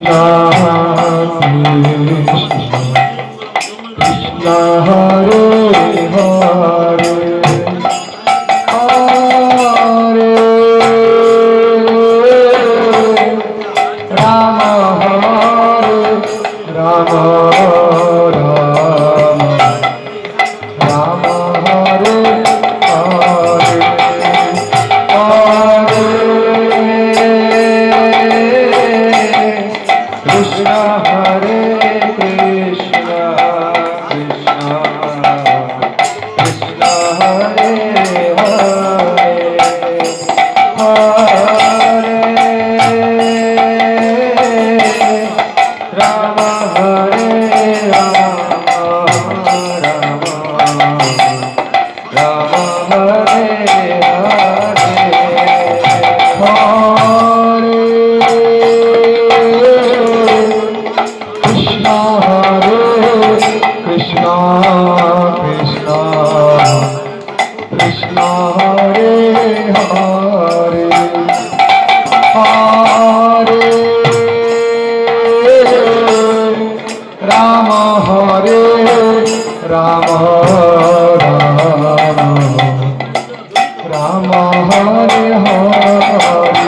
Krishna Hare Hare হয়। হরে হরে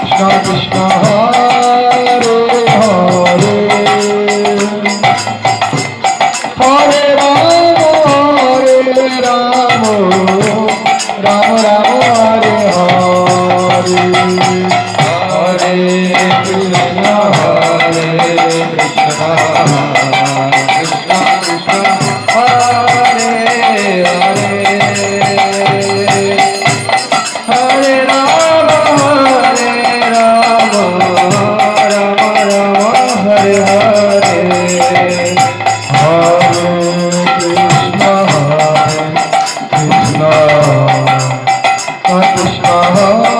কৃষ্ণ কৃষ্ণ কৃষ্ণ